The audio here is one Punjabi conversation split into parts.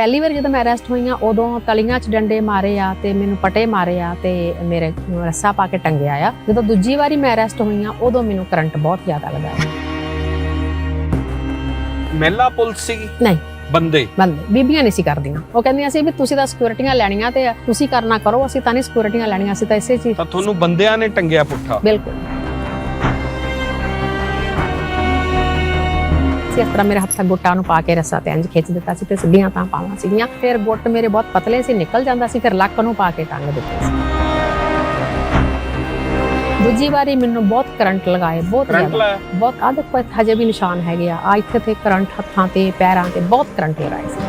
ਪਹਿਲੀ ਵਾਰ ਜਦੋਂ ਮੈਂ ਅਰੈਸਟ ਹੋਈ ਆ ਉਦੋਂ ਤਲੀਆਂ 'ਚ ਡੰਡੇ ਮਾਰੇ ਆ ਤੇ ਮੈਨੂੰ ਪਟੇ ਮਾਰੇ ਆ ਤੇ ਮੇਰੇ ਰੱਸਾ ਪਾ ਕੇ ਟੰਗਿਆ ਆ। ਜਦੋਂ ਦੂਜੀ ਵਾਰੀ ਮੈਂ ਅਰੈਸਟ ਹੋਈ ਆ ਉਦੋਂ ਮੈਨੂੰ ਕਰੰਟ ਬਹੁਤ ਜ਼ਿਆਦਾ ਲੱਗਾ। ਮਹਿਲਾ ਪੁਲਿਸ ਸੀ ਨਹੀਂ। ਬੰਦੇ? ਬੰਦੇ। ਬੀਬੀਆਂ ਨਹੀਂ ਸੀ ਕਰਦੀਆਂ। ਉਹ ਕਹਿੰਦੀਆਂ ਸੀ ਵੀ ਤੁਸੀਂ ਤਾਂ ਸਿਕਿਉਰਿਟੀਆਂ ਲੈਣੀਆਂ ਤੇ ਤੁਸੀਂ ਕਰਨਾ ਕਰੋ ਅਸੀਂ ਤਾਂ ਨਹੀਂ ਸਿਕਿਉਰਿਟੀਆਂ ਲੈਣੀਆਂ ਅਸੀਂ ਤਾਂ ਇਸੇ ਚੀਜ਼ ਤਾਂ ਤੁਹਾਨੂੰ ਬੰਦਿਆਂ ਨੇ ਟੰਗਿਆ ਪੁੱਠਾ? ਬਿਲਕੁਲ। ਸੀ ਇਸ ਤਰ੍ਹਾਂ ਮੇਰੇ ਹੱਥਾਂ ਗੁੱਟਾਂ ਨੂੰ ਪਾ ਕੇ ਰੱਸਾ ਤੇ ਇੰਜ ਖਿੱਚ ਦਿੱਤਾ ਸੀ ਤੇ ਸਿੱਧੀਆਂ ਤਾਂ ਪਾਵਾਂ ਸੀਗੀਆਂ। ਫਿਰ ਗੁੱਟ ਮੇਰੇ ਬਹੁਤ ਪਤਲੇ ਸੀ ਨਿਕਲ ਜਾਂਦਾ ਸੀ ਫਿਰ ਲੱਕ ਨੂੰ ਪਾ ਕੇ ਟੰਗ ਦਿੱਤੇ। ਸੀ ਦੂਜੀ ਵਾਰੀ ਮੈਨੂੰ ਬਹੁਤ ਕਰੰਟ ਲਗਾਏ ਬਹੁਤ ਜ਼ਿਆਦਾ। ਬਹੁਤ ਆ ਦੇਖੋ ਇੱਥੇ ਹਜੇ ਵੀ ਨਿਸ਼ਾਨ ਹੈਗੇ ਆ। ਆ ਇੱਥੇ ਤੇ ਕਰੰਟ ਹੱਥਾਂ ਤੇ ਪੈਰਾਂ ਤੇ ਬਹੁਤ ਕਰੰਟ ਲਗਾਏ ਸੀ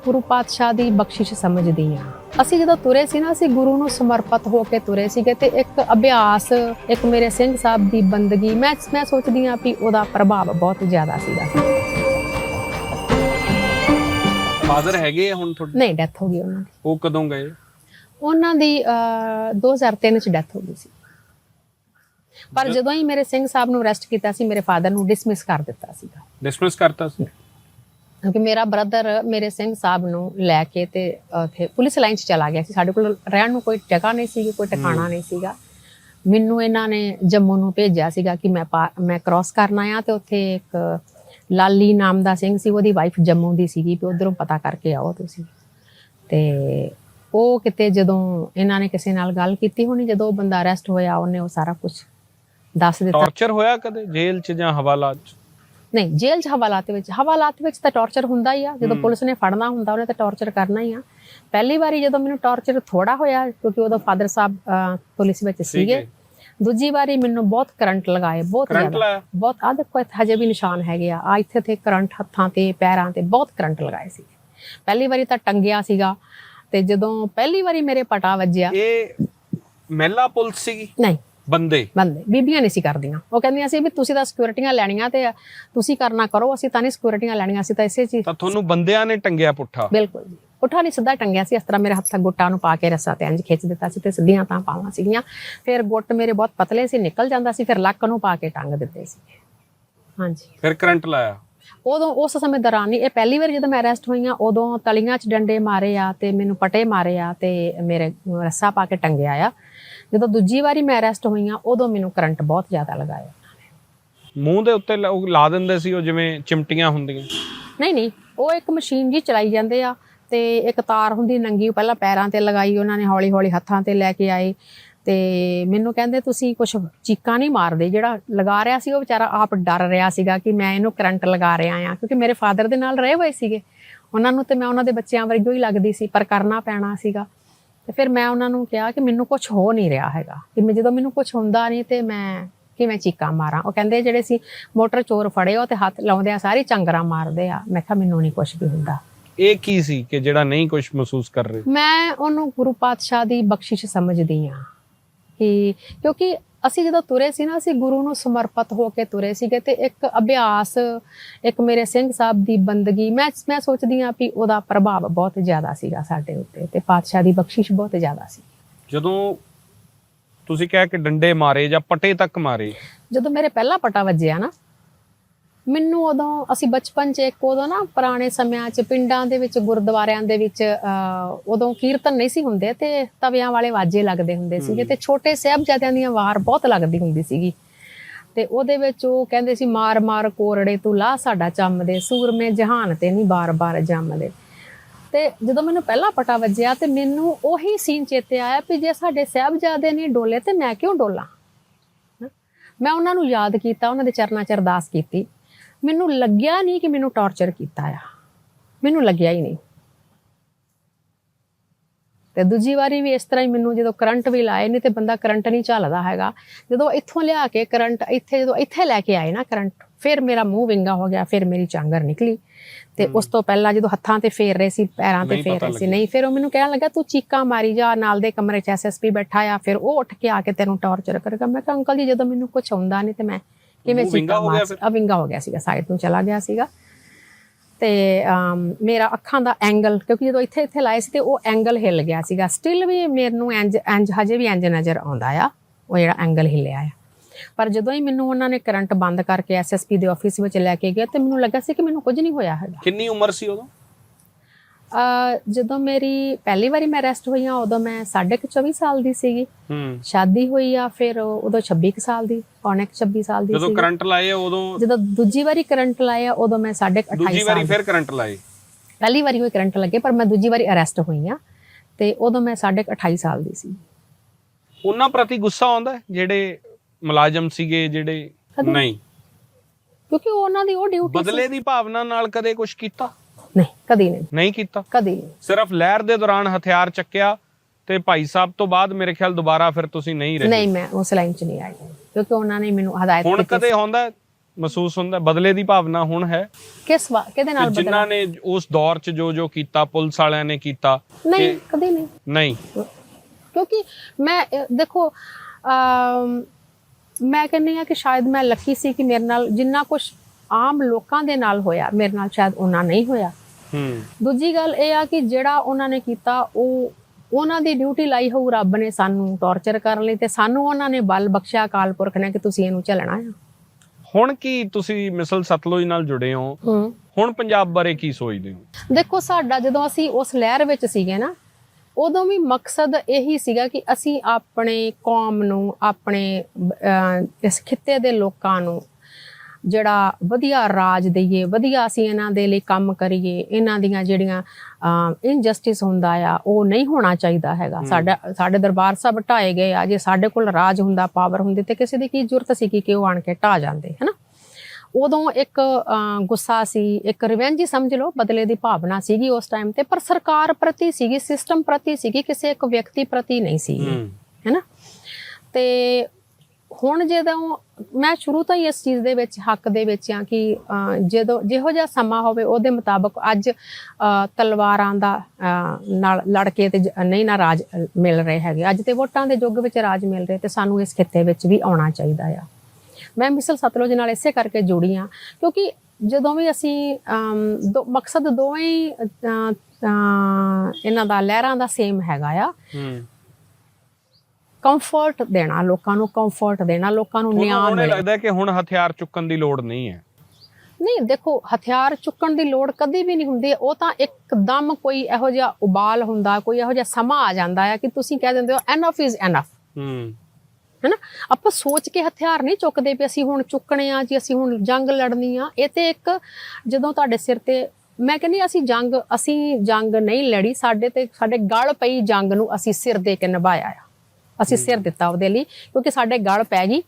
ਉਹਨੂੰ ਗੁਰੂ ਪਾਤਸ਼ਾਹ ਦੀ ਬਖਸ਼ਿਸ਼ ਸਮਝਦੀ ਆ ਅਸੀਂ ਜਦੋਂ ਤੁਰੇ ਸੀ ਨਾ ਅਸੀਂ ਗੁਰੂ ਨੂੰ ਸਮਰਪਿਤ ਹੋ ਕੇ ਤੁਰੇ ਸੀਗੇ ਤੇ ਇੱਕ ਅਭਿਆਸ ਇੱਕ ਮੇਰੇ ਸਿੰਘ ਸਾਹਿਬ ਦੀ ਬੰਦਗੀ ਮੈਂ ਮੈਂ ਸੋਚਦੀ ਆ ਵੀ ਉਹਦਾ ਪ੍ਰਭਾਵ ਬਹੁਤ ਜ਼ਿਆਦਾ ਸੀਗਾ। ਫਾਦਰ ਹੈਗੇ ਆ ਹੁਣ ਤੁਹਾਡੇ? ਨਹੀਂ ਡੈਥ ਹੋ ਗਈ ਉਹਨਾਂ ਦੀ। ਉਹ ਕਦੋਂ ਗਏ? ਉਹਨਾਂ ਦੀ ਅਹ, 2003 ਚ ਡੈਥ ਹੋ ਗਈ ਸੀ। ਪਰ ਜਦ- ਜਦੋਂ ਹੀ ਮੇਰੇ ਸਿੰਘ ਸਾਹਿਬ ਨੂੰ ਅਰੈਸਟ ਕੀਤਾ ਸੀ ਮੇਰੇ ਫਾਦਰ ਨੂੰ ਡਿਸਮਿਸ ਕਰ ਦਿੱਤਾ ਸੀਗਾ। ਡਿਸਮਿਸ ਕਰਤਾ ਸੀ? ਕਿਉਂਕਿ ਮੇਰਾ ਬ੍ਰਦਰ ਮੇਰੇ ਸਿੰਘ ਸਾਹਿਬ ਨੂੰ ਲੈ ਕੇ ਤੇ ਉੱਥੇ ਪੁਲਿਸ ਲਾਈਨ 'ਚ ਚਲਾ ਗਿਆ ਸੀ। ਸਾਡੇ ਕੋਲ ਰਹਿਣ ਨੂੰ ਕੋਈ ਜਗ੍ਹਾ ਨਹੀਂ ਸੀਗੀ ਕੋਈ ਟਿਕਾਣਾ ਨਹੀਂ ਸੀਗਾ। ਮੈਨੂੰ ਇਹਨਾਂ ਨੇ ਜੰਮੂ ਨੂੰ ਭੇਜਿਆ ਸੀਗਾ ਕਿ ਮੈਂ ਮੈਂ ਕ੍ਰਾਸ ਕਰਨਾ ਆ ਤੇ ਉੱਥੇ ਇੱਕ ਲਾਲੀ ਨਾਮ ਦਾ ਸਿੰਘ ਸੀ ਉਹਦੀ ਵਾਈਫ ਜੰਮੂ ਦੀ ਸੀਗੀ ਵੀ ਉਧਰੋਂ ਪਤਾ ਕਰਕੇ ਆਓ ਤੁਸੀਂ। ਤੇ ਉਹ ਕਿਤੇ ਜਦੋਂ ਇਹਨਾਂ ਨੇ ਕਿਸੇ ਨਾਲ ਗੱਲ ਕੀਤੀ ਹੋਣੀ ਜਦੋਂ ਉਹ ਬੰਦਾ ਅਰੈਸਟ ਹੋਇਆ ਉਹਨੇ ਉਹ ਸਾਰਾ ਕੁਝ ਦੱਸ ਦਿੱਤਾ। ਟਾਰਚਰ ਹੋਇਆ ਕਦੇ? ਜੇਲ੍ਹ 'ਚ ਜਾਂ ਹਵਾਲਾਤ 'ਚ? ਨਹੀਂ ਜੇਲ੍ਹ 'ਚ ਹਵਾਲਾਤ ਵਿੱਚ ਹਵਾਲਾਤ ਵਿੱਚ ਤਾਂ ਟੌਰਚਰ ਹੁੰਦਾ ਹੀ ਆ। ਜਦੋਂ। ਪੁਲਿਸ ਨੇ ਫੜਨਾ ਹੁੰਦਾ ਉਹਨੇ ਤਾਂ ਟੌਰਚਰ ਕਰਨਾ ਹੀ ਆ। ਪਹਿਲੀ ਵਾਰੀ ਜਦੋਂ ਮੈਨੂੰ ਟੌਰਚਰ ਥੋੜਾ ਹੋਇਆ ਕਿਉਂਕਿ ਉਦੋਂ ਫਾਦਰ ਸਾਹਿਬ ਪੁਲਿਸ ਵਿੱਚ ਸੀਗੇ। ਦੂਜੀ ਵਾਰੀ ਮੈਨੂੰ ਬਹੁਤ ਕਰੰਟ ਲਗਾਏ ਬਹੁਤ ਜ਼ਿਆਦਾ। ਬਹੁਤ ਆ ਦੇਖੋ ਹਜੇ ਵੀ ਨਿਸ਼ਾਨ ਹੈਗੇ ਆ। ਆ ਇੱਥੇ ਤੇ ਕਰੰਟ ਹੱਥਾਂ ਤੇ ਪੈਰਾਂ ਤੇ ਬਹੁਤ ਕਰੰਟ ਲਗਾਏ ਸੀ ਪਹਿਲੀ ਵਾਰੀ ਤਾਂ ਟੰਗਿਆ ਸੀਗਾ ਤੇ ਜਦੋਂ ਪਹਿਲੀ ਵਾਰੀ ਮੇਰੇ ਪਟਾ ਵੱਜਿਆ। ਇਹ ਮਹਿਲਾ ਪੁਲਿਸ ਸੀ ਨਹੀਂ ਬੰਦੇ। ਬੰਦੇ ਬੀਬੀਆਂ ਨਹੀਂ ਸੀ ਕਰਦੀਆਂ। ਉਹ ਕਹਿੰਦੀਆਂ ਸੀ ਵੀ ਤੁਸੀਂ ਤਾਂ ਸਿਕਿਉਰਿਟੀਆਂ ਲੈਣੀਆਂ ਤੇ ਤੁਸੀਂ ਕਰਨਾ ਕਰੋ ਅਸੀਂ ਤਾਂ ਨਹੀਂ ਸਿਕਿਉਰਿਟੀਆਂ ਲੈਣੀਆਂ ਅਸੀਂ ਤਾਂ ਇਸੇ ਚੀਜ਼ ਤਾਂ ਤੁਹਾਨੂੰ ਬੰਦਿਆਂ ਨੇ ਟੰਗਿਆ ਪੁੱਠਾ। ਬਿਲਕੁਲ ਜੀ। ਪੁੱਠਾ ਨਹੀਂ ਸਿੱਧਾ ਟੰਗਿਆ ਸੀ ਇਸ ਤਰ੍ਹਾਂ ਮੇਰੇ ਹੱਥਾਂ ਗੁੱਟਾਂ ਨੂੰ ਪਾ ਕੇ ਰੱਸਾ ਤੇ ਇੰਜ ਖਿੱਚ ਦਿੱਤਾ ਸੀ ਤੇ ਸਿੱਧੀਆਂ ਤਾਂ ਪਾਵਾਂ ਸੀਗੀਆਂ। ਫਿਰ ਗੁੱਟ ਮੇਰੇ ਬਹੁਤ ਪਤਲੇ ਸੀ ਨਿਕਲ ਜਾਂਦਾ ਸੀ ਫਿਰ ਲੱਕ ਨੂੰ ਪਾ ਕੇ ਟੰਗ ਦਿੱਤੇ ਸੀ। ਹਾਂਜੀ। ਫਿਰ ਕਰੰਟ ਲਾਇਆ। ਉਦੋਂ ਉਸ ਸਮੇਂ ਦੌਰਾਨ ਨਹੀਂ ਇਹ ਪਹਿਲੀ ਵਾਰ ਜਦੋਂ ਮੈਂ ਅਰੈਸਟ ਹੋਈ ਆ ਉਦੋਂ ਤਲੀਆਂ 'ਚ ਡੰਡੇ ਮਾਰੇ ਆ ਤੇ ਮੈਨੂੰ ਪਟੇ ਮਾਰੇ ਆ ਤੇ ਮੇਰੇ ਰੱਸਾ ਪਾ ਕੇ ਟੰਗਿਆ ਆ। ਜਦੋਂ ਦੂਜੀ ਵਾਰੀ ਮੈਂ ਅਰੈਸਟ ਹੋਈ ਆ ਉਦੋਂ ਮੈਨੂੰ ਕਰੰਟ ਬਹੁਤ ਜ਼ਿਆਦਾ ਲਗਾਇਆ ਮੂੰਹ ਦੇ ਉੱਤੇ ਲਾ- ਉਹ ਲਾ ਦਿੰਦੇ ਸੀ ਉਹ ਜਿਵੇਂ ਚਿਮਟੀਆਂ ਹੁੰਦੀਆਂ। ਨਹੀਂ ਨਹੀਂ ਉਹ ਇੱਕ ਮਸ਼ੀਨ ਜੀ ਚਲਾਈ ਜਾਂਦੇ ਆ ਤੇ ਇੱਕ ਤਾਰ ਹੁੰਦੀ ਨੰਗੀ ਉਹ ਪਹਿਲਾਂ ਪੈਰਾਂ ਤੇ ਲਗਾਈ ਉਹਨਾਂ ਨੇ ਹੌਲੀ ਹੌਲੀ ਹੱਥਾਂ ਤੇ ਲੈ ਕੇ ਆਏ। ਤੇ ਮੈਨੂੰ ਕਹਿੰਦੇ ਤੁਸੀਂ ਕੁਝ ਚੀਕਾਂ ਨਹੀਂ ਮਾਰਦੇ? ਜਿਹੜਾ ਲਗਾ ਰਿਹਾ ਸੀ ਉਹ ਵਿਚਾਰਾ ਆਪ ਡਰ ਰਿਹਾ ਸੀਗਾ ਕਿ ਮੈਂ ਇਹਨੂੰ ਕਰੰਟ ਲਗਾ ਰਿਹਾ ਆ ਕਿਉਂਕਿ ਮੇਰੇ ਫਾਦਰ ਦੇ ਨਾਲ ਰਹੇ ਹੋਏ ਸੀਗੇ। ਉਹਨਾਂ ਨੂੰ ਤੇ ਮੈਂ ਉਹਨਾਂ ਦੇ ਬੱਚਿਆਂ ਵਰਗੋ ਹੀ ਲੱਗਦੀ ਸੀ ਪਰ ਕਰਨਾ ਪੈਣਾ ਸੀਗਾ। ਤੇ ਫਿਰ ਮੈਂ ਉਹਨਾਂ ਨੂੰ ਕਿਹਾ ਕਿ ਮੈਨੂੰ ਕੁਝ ਹੋ ਨਹੀਂ ਰਿਹਾ ਹੈਗਾ। ਕਿ ਮੈਂ ਜਦੋਂ ਮੈਨੂੰ ਕੁਝ ਹੁੰਦਾ ਨਹੀਂ ਤੇ ਮੈਂ ਕਿਵੇਂ ਚੀਕਾਂ ਮਾਰਾਂ। ਉਹ ਕਹਿੰਦੇ ਜਿਹੜੇ ਸੀ ਮੋਟਰ ਚੋਰ ਫੜੇ ਉਹ ਤੇ ਹੱਥ ਲਾਉਂਦੇ ਆ ਸਾਰੀ ਚੰਗਰਾ ਮਾਰਦੇ ਆ। ਮੈਂ ਕਿਹਾ ਮੈਨੂੰ ਨਹੀਂ ਕੁਝ ਵੀ ਹੁੰਦਾ। ਇਹ ਕੀ ਸੀ ਕਿ ਜਿਹੜਾ ਨਹੀਂ ਕੁਝ ਮਹਿਸੂਸ ਕਰ ਰਹੇ? ਮੈਂ ਉਹਨੂੰ ਗੁਰੂ ਪਾਤਸ਼ਾਹ ਦੀ ਬਖਸ਼ਿਸ਼ ਸਮਝਦੀ ਆ ਕਿ ਕਿਉਂਕਿ ਅਸੀਂ ਜਦੋਂ ਤੁਰੇ ਸੀ ਨਾ ਅਸੀਂ ਗੁਰੂ ਨੂੰ ਸਮਰਪਿਤ ਹੋ ਕੇ ਤੁਰੇ ਸੀਗੇ ਤੇ ਇੱਕ ਅਭਿਆਸ ਇੱਕ ਮੇਰੇ ਸਿੰਘ ਸਾਹਿਬ ਦੀ ਬੰਦਗੀ ਮੈਂ ਮੈਂ ਸੋਚਦੀ ਆ ਵੀ ਉਹਦਾ ਪ੍ਰਭਾਵ ਬਹੁਤ ਜ਼ਿਆਦਾ ਸੀਗਾ ਸਾਡੇ ਉੱਤੇ ਤੇ ਪਾਤਸ਼ਾਹ ਦੀ ਬਖਸ਼ਿਸ਼ ਬਹੁਤ ਜ਼ਿਆਦਾ ਸੀ। ਜਦੋਂ ਤੁਸੀਂ ਕਹਿ ਕਿ ਡੰਡੇ ਮਾਰੇ ਜਾਂ ਪਟੇ ਤੱਕ ਮਾਰੇ? ਜਦੋਂ ਮੇਰੇ ਪਹਿਲਾ ਪਟਾ ਵੱਜਿਆ ਨਾ ਮੈਨੂੰ ਉਦੋਂ ਅਸੀਂ ਬਚਪਨ 'ਚ ਇੱਕ ਉਦੋਂ ਨਾ ਪੁਰਾਣੇ ਸਮਿਆਂ 'ਚ ਪਿੰਡਾਂ ਦੇ ਵਿੱਚ ਗੁਰਦੁਆਰਿਆਂ ਦੇ ਵਿੱਚ ਉਦੋਂ ਕੀਰਤਨ ਨਹੀਂ ਸੀ ਹੁੰਦੇ ਤੇ ਤਵਿਆਂ ਵਾਲੇ ਵਾਜੇ ਲੱਗਦੇ ਹੁੰਦੇ ਸੀਗੇ ਤੇ ਛੋਟੇ ਸਾਹਿਬਜ਼ਾਦਿਆਂ ਦੀਆਂ ਵਾਰ ਬਹੁਤ ਲੱਗਦੀ ਹੁੰਦੀ ਸੀਗੀ। ਤੇ ਉਹਦੇ ਵਿੱਚ ਉਹ ਕਹਿੰਦੇ ਸੀ ਮਾਰ ਮਾਰ ਕੋਰੜੇ ਤੂੰ ਲਾ ਸਾਡਾ ਚੰਮਦੇ ਸੂਰਮੇ ਜਹਾਨ ਤੇ ਨਹੀਂ ਬਾਰ-ਬਾਰ ਜੰਮਦੇ ਤੇ ਜਦੋਂ ਮੈਨੂੰ ਪਹਿਲਾ ਪਟਾ ਵੱਜਿਆ ਤੇ ਮੈਨੂੰ ਉਹੀ ਸੀਨ ਚੇਤੇ ਆਇਆ ਵੀ ਜੇ ਸਾਡੇ ਸਾਹਿਬਜ਼ਾਦੇ ਨਹੀਂ ਡੋਲੇ ਤੇ ਮੈਂ ਕਿਉਂ ਡੋਲਾਂ? ਮੈਂ ਉਹਨਾਂ ਨੂੰ ਯਾਦ ਕੀਤਾ ਉਹਨਾਂ ਦੇ ਚਰਨਾਂ 'ਚ ਅਰਦਾਸ ਕੀਤੀ। ਮੈਨੂੰ ਲੱਗਿਆ ਨਹੀਂ ਕਿ ਮੈਨੂੰ ਟੌਰਚਰ ਕੀਤਾ ਆ। ਮੈਨੂੰ ਲੱਗਿਆ ਹੀ ਨਹੀਂ। ਤੇ ਦੂਜੀ ਵਾਰੀ ਵੀ ਇਸ ਤਰ੍ਹਾਂ ਹੀ ਮੈਨੂੰ ਜਦੋਂ ਕਰੰਟ ਵੀ ਲਾਏ ਨਹੀਂ ਤੇ ਬੰਦਾ ਕਰੰਟ ਨਹੀਂ ਝੱਲਦਾ ਹੈਗਾ। ਜਦੋਂ ਇੱਥੋਂ ਲਿਆ ਕੇ ਕਰੰਟ ਇੱਥੇ ਜਦੋਂ ਇੱਥੇ ਲੈ ਕੇ ਆਏ ਨਾ ਕਰੰਟ ਫਿਰ ਮੇਰਾ ਮੂੰਹ ਵਿੰਗਾ ਹੋ ਗਿਆ ਫਿਰ ਮੇਰੀ ਚਾਂਗਰ ਨਿਕਲੀ। ਤੇ ਉਸ ਤੋਂ ਪਹਿਲਾਂ ਜਦੋਂ ਹੱਥਾਂ ਤੇ ਫੇਰ ਰਹੇ ਸੀ ਪੈਰਾਂ ਤੇ ਫੇਰ ਰਹੇ ਸੀ। ਨਹੀਂ ਫਿਰ ਉਹ ਮੈਨੂੰ ਕਹਿਣ ਲੱਗਾ ਤੂੰ ਚੀਕਾਂ ਮਾਰੀ ਜਾ ਨਾਲ ਦੇ ਕਮਰੇ 'ਚ ਐਸਐਸਪੀ ਬੈਠਾ ਆ। ਫਿਰ ਉਹ ਉੱਠ ਕੇ ਆ ਕੇ ਤੈਨੂੰ ਟੌਰਚਰ ਕਰੇਗਾ। ਮੈਂ ਕਿਹਾ ਅੰਕਲ ਜੀ ਜਦੋਂ ਮੈਨੂੰ ਕੁਝ ਆਉਂਦਾ ਨਹੀਂ ਤੇ ਮੈਂ ਕਿਵੇਂ ਚੀਕਾਂ ਹੋ ਗਿਆ ਮਾਰ? ਆ ਵਿੰਗਾ ਹੋ ਗਿਆ ਸੀਗਾ ਸਾਈਡ ਨੂੰ ਚਲਾ ਗਿਆ ਸੀਗਾ ਤੇ ਮੇਰਾ ਅੱਖਾਂ ਦਾ ਐਂਗਲ ਕਿਉਂਕਿ ਜਦੋਂ ਇੱਥੇ ਇੱਥੇ ਲਾਏ ਸੀ ਤੇ ਉਹ ਐਂਗਲ ਹਿੱਲ ਗਿਆ ਸੀਗਾ ਸਟਿਲ ਵੀ ਮੈਨੂੰ ਇੰਜ ਇੰਜ ਹਜੇ ਵੀ ਇੰਜ ਨਜ਼ਰ ਆਉਂਦਾ ਆ ਉਹ ਜਿਹੜਾ ਐਂਗਲ ਹਿੱਲਿਆ ਆ ਪਰ ਜਦੋਂ ਹੀ ਮੈਨੂੰ ਉਹਨਾਂ ਨੇ ਕਰੰਟ ਬੰਦ ਕਰਕੇ ਐਸਐਸਪੀ ਦੇ ਆਫਿਸ ਵਿੱਚ ਲੈ ਕੇ ਗਏ ਤੇ ਮੈਨੂੰ ਲੱਗਾ ਸੀ ਕਿ ਮੈਨੂੰ ਕੁਝ ਨਹੀਂ ਹੋਇਆ ਹੈਗਾ ਕਿੰਨੀ ਉਮਰ ਸੀ ਉਦੋਂ ਜਦੋਂ ਮੇਰੀ ਪਹਿਲੀ ਵਾਰੀ ਮੈਂ ਅਰੈਸਟ ਹੋਈ ਹਾਂ ਉਦੋਂ ਮੈਂ ਸਾਢੇ ਕੁ 24 ਸਾਲ ਦੀ ਸੀਗੀ। ਹੂੰ। ਸ਼ਾਦੀ ਹੋਈ ਆ ਫਿਰ ਉਦੋਂ 26 ਕੁ ਸਾਲ ਦੀ ਪੌਣੇ ਕੁ 26 ਸਾਲ ਦੀ ਜਦੋਂ ਕਰੰਟ ਲਾਏ ਉਦੋਂ ਜਦੋਂ ਦੂਜੀ ਵਾਰੀ ਕਰੰਟ ਲਾਇਆ ਉਦੋਂ ਮੈਂ ਸਾਢੇ ਕੁ 28 ਦੂਜੀ ਸਾਲ ਵਾਰੀ ਦੀ ਫਿਰ ਕਰੰਟ ਲਾਏ? ਪਹਿਲੀ ਵਾਰੀ ਹੋਈ ਕਰੰਟ ਲੱਗੇ ਪਰ ਮੈਂ ਦੂਜੀ ਵਾਰੀ ਅਰੈਸਟ ਹੋਈ ਆ ਤੇ ਉਦੋਂ ਮੈਂ ਸਾਢੇ ਕੁ 28 ਸਾਲ ਦੀ ਸੀ। ਉਹਨਾਂ ਪ੍ਰਤੀ ਗੁੱਸਾ ਆਉਂਦਾ ਜਿਹੜੇ ਮੁਲਾਜ਼ਮ ਸੀਗੇ ਜਿਹੜੇ ਨਹੀਂ? ਕਿਉਂਕਿ ਉਹਨਾਂ ਦੀ ਉਹ ਡਿਊਟੀ ਬਦਲੇ ਦੀ ਭਾਵਨਾ ਨਾਲ ਕਦੇ ਕੁਝ ਕੀਤਾ? ਨਹੀਂ ਕਦੀ ਨਹੀਂ। ਨਹੀਂ ਕੀਤਾ? ਕਦੀ ਨਹੀਂ। ਸਿਰਫ ਲਹਿਰ ਦੇ ਦੌਰਾਨ ਹਥਿਆਰ ਚੱਕਿਆ ਤੇ ਭਾਈ ਸਾਹਿਬ ਤੋਂ ਬਾਅਦ ਮੇਰੇ ਖਿਆਲ ਦੁਬਾਰਾ ਫਿਰ ਤੁਸੀਂ ਨਹੀਂ ਰਹੇ। ਨਹੀਂ ਮੈਂ ਉਸ ਲਾਈਨ 'ਚ ਨਹੀਂ ਆਈ ਕਿਉਂਕਿ ਉਹਨਾਂ ਨੇ ਮੈਨੂੰ ਹਦਾਇਤ ਹੁਣ ਕਦੇ ਹੁੰਦਾ ਮਹਿਸੂਸ ਹੁੰਦਾ ਬਦਲੇ ਦੀ ਭਾਵਨਾ ਹੁਣ ਹੈ? ਕਿਸ ਵਾ ਕਿਹਦੇ ਨਾਲ ਬਦਲਾ ਜਿਨ੍ਹਾਂ ਨੇ ਉਸ ਦੌਰ 'ਚ ਜੋ ਜੋ ਕੀਤਾ ਪੁਲਿਸ ਵਾਲਿਆਂ ਨੇ ਕੀਤਾ ਨਹੀਂ ਕਦੀ ਨਹੀਂ। ਨਹੀਂ। ਕਿਉਂਕਿ ਮੈਂ ਦੇਖੋ ਮੈਂ ਕਹਿੰਦੀ ਆ ਕਿ ਸ਼ਾਇਦ ਮੈਂ ਲੱਕੀ ਸੀ ਕਿ ਮੇਰੇ ਨਾਲ ਜਿੰਨਾ ਕੁਝ ਆਮ ਲੋਕਾਂ ਦੇ ਨਾਲ ਹੋਇਆ ਮੇਰੇ ਨਾਲ ਸ਼ਾਇਦ ਉਹਨਾਂ ਨਹੀਂ ਹੋਇਆ। ਦੂਜੀ ਗੱਲ ਇਹ ਆ ਕਿ ਜਿਹੜਾ ਉਹਨਾਂ ਨੇ ਕੀਤਾ ਉਹ ਉਹਨਾਂ ਦੀ ਡਿਊਟੀ ਲਾਈ ਹੋਊ ਰੱਬ ਨੇ ਸਾਨੂੰ ਟੌਰਚਰ ਕਰਨ ਲਈ ਤੇ ਸਾਨੂੰ ਉਹਨਾਂ ਨੇ ਬਲ ਬਖਸ਼ਿਆ ਅਕਾਲ ਪੁਰਖ ਨੇ ਕਿ ਤੁਸੀਂ ਇਹਨੂੰ ਝੱਲਣਾ ਆ। ਹੁਣ ਕੀ ਤੁਸੀਂ ਮਿਸਲ ਸਤਲੁਜ ਨਾਲ ਜੁੜੇ ਹੋ? ਹੁਣ ਪੰਜਾਬ ਬਾਰੇ ਕੀ ਸੋਚਦੇ ਹੋ? ਦੇਖੋ ਸਾਡਾ ਜਦੋਂ ਅਸੀਂ ਉਸ ਲਹਿਰ ਵਿੱਚ ਸੀਗੇ ਨਾ ਉਦੋਂ ਵੀ ਮਕਸਦ ਇਹੀ ਸੀਗਾ ਕਿ ਅਸੀਂ ਆਪਣੇ ਕੌਮ ਨੂੰ ਆਪਣੇ ਇਸ ਖਿੱਤੇ ਦੇ ਲੋਕਾਂ ਨੂੰ ਜਿਹੜਾ ਵਧੀਆ ਰਾਜ ਦਈਏ ਵਧੀਆ ਅਸੀਂ ਇਹਨਾਂ ਦੇ ਲਈ ਕੰਮ ਕਰੀਏ ਇਹਨਾਂ ਦੀਆਂ ਜਿਹੜੀਆਂ ਇਨਜਸਟਿਸ ਹੁੰਦਾ ਆ ਉਹ ਨਹੀਂ ਹੋਣਾ ਚਾਹੀਦਾ ਹੈਗਾ। ਸਾਡਾ ਸਾਡੇ ਦਰਬਾਰ ਸਾਹਿਬ ਢਾਏ ਗਏ ਆ ਜੇ ਸਾਡੇ ਕੋਲ ਰਾਜ ਹੁੰਦਾ ਪਾਵਰ ਹੁੰਦੀ ਤੇ ਕਿਸੇ ਦੀ ਕੀ ਜ਼ਰੂਰਤ ਸੀ ਕਿ ਉਹ ਆਣ ਕੇ ਢਾ ਜਾਂਦੇ ਹੈਨਾ? ਉਦੋਂ ਇੱਕ ਗੁੱਸਾ ਸੀ ਇੱਕ ਰਿਵੈਂਜ ਹੀ ਸਮਝ ਲਓ ਬਦਲੇ ਦੀ ਭਾਵਨਾ ਸੀਗੀ ਉਸ ਟਾਈਮ ਤੇ ਪਰ ਸਰਕਾਰ ਪ੍ਰਤੀ ਸੀਗੀ ਸਿਸਟਮ ਪ੍ਰਤੀ ਸੀਗੀ ਕਿਸੇ ਇੱਕ ਵਿਅਕਤੀ ਪ੍ਰਤੀ ਨਹੀਂ ਸੀ ਹੈਨਾ? ਤੇ ਹੁਣ ਜਦੋਂ ਮੈਂ ਸ਼ੁਰੂ ਤੋਂ ਹੀ ਇਸ ਚੀਜ਼ ਦੇ ਵਿੱਚ ਹੱਕ ਦੇ ਵਿੱਚ ਆ ਕਿ ਜਦੋਂ ਜਿਹੋ ਜਿਹਾ ਸਮਾਂ ਹੋਵੇ ਉਹਦੇ ਮੁਤਾਬਕ ਅੱਜ ਤਲਵਾਰਾਂ ਦਾ ਨਾਲ ਲੜ ਕੇ ਤੇ ਨਹੀਂ ਨਾ ਰਾਜ ਮਿਲ ਰਹੇ ਹੈਗੇ। ਅੱਜ ਤੇ ਵੋਟਾਂ ਦੇ ਯੁੱਗ ਵਿੱਚ ਰਾਜ ਮਿਲ ਰਹੇ ਤੇ ਸਾਨੂੰ ਇਸ ਖਿੱਤੇ ਵਿੱਚ ਵੀ ਆਉਣਾ ਚਾਹੀਦਾ ਆ। ਮੈਂ ਮਿਸਲ ਸਤਲੁਜ ਨਾਲ ਇਸੇ ਕਰਕੇ ਜੁੜੀ ਆ ਕਿਉਂਕਿ ਜਦੋਂ ਵੀ ਅਸੀਂ ਦੋ ਮਕਸਦ ਦੋਵੇਂ ਅਹ, ਇਹਨਾਂ ਦਾ ਲਹਿਰਾਂ ਦਾ ਸੇਮ ਹੈਗਾ ਆ। ਕੰਫਰਟ ਦੇਣਾ ਲੋਕਾਂ ਨੂੰ ਕੰਫਰਟ ਦੇਣਾ ਲੋਕਾਂ ਨੂੰ ਨਿਆਂ ਮਿਲੇ ਲੱਗਦਾ ਕਿ ਹੁਣ ਹਥਿਆਰ ਚੁੱਕਣ ਦੀ ਲੋੜ ਨਹੀਂ ਹੈ। ਨਹੀਂ ਦੇਖੋ ਹਥਿਆਰ ਚੁੱਕਣ ਦੀ ਲੋੜ ਕਦੀ ਵੀ ਨਹੀਂ ਹੁੰਦੀ। ਉਹ ਤਾਂ ਇੱਕਦਮ ਕੋਈ ਇਹੋ ਜਿਹਾ ਉਬਾਲ ਹੁੰਦਾ ਕੋਈ ਇਹੋ ਜਿਹਾ ਸਮਾਂ ਆ ਜਾਂਦਾ ਹੈ ਕਿ ਤੁਸੀਂ ਕਹਿ ਦਿੰਦੇ ਹੋ ਐਨਫ ਇਜ਼ ਐਨਫ ਹੂੰ। ਹੈਨਾ? ਆਪਾਂ ਸੋਚ ਕੇ ਹਥਿਆਰ ਨਹੀਂ ਚੁੱਕਦੇ ਵੀ ਅਸੀਂ ਹੁਣ ਚੁੱਕਣੇ ਆ ਜੀ ਅਸੀਂ ਹੁਣ ਜੰਗ ਲੜਨੀ ਆ। ਇਹ ਤੇ ਇੱਕ ਜਦੋਂ ਤੁਹਾਡੇ ਸਿਰ ਤੇ ਮੈਂ ਕਹਿੰਦੀ ਅਸੀਂ ਜੰਗ ਅਸੀਂ ਜੰਗ ਨਹੀਂ ਲੜੀ ਸਾਡੇ ਤੇ ਸਾਡੇ ਗਲ ਪਈ ਜੰਗ ਨੂੰ ਅਸੀਂ ਸਿਰ ਦੇ ਕੇ ਨਿਭਾਇਆ ਆ। ਅਸੀਂ ਸਿਰ ਦਿੱਤਾ ਉਹਦੇ ਲਈ ਕਿਉਂਕਿ ਸਾਡੇ ਗਲ ਪੈ ਗਈ।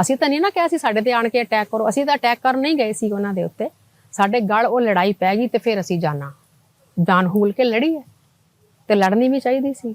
ਅਸੀਂ ਤਾਂ ਨਹੀਂ ਨਾ ਕਿਹਾ ਸੀ ਸਾਡੇ ਤੇ ਆਣ ਕੇ ਅਟੈਕ ਕਰੋ। ਅਸੀਂ ਤਾਂ ਅਟੈਕ ਕਰਨ ਨਹੀਂ ਗਏ ਸੀ ਉਹਨਾਂ ਦੇ ਉੱਤੇ। ਸਾਡੇ ਗਲ ਉਹ ਲੜਾਈ ਪੈ ਗਈ ਤੇ ਫਿਰ ਅਸੀਂ ਜਾਣਾ। ਜਾਨ ਹੂਲ ਕੇ ਲੜੀ ਹੈ ਤੇ ਲੜਨੀ ਵੀ ਚਾਹੀਦੀ ਸੀ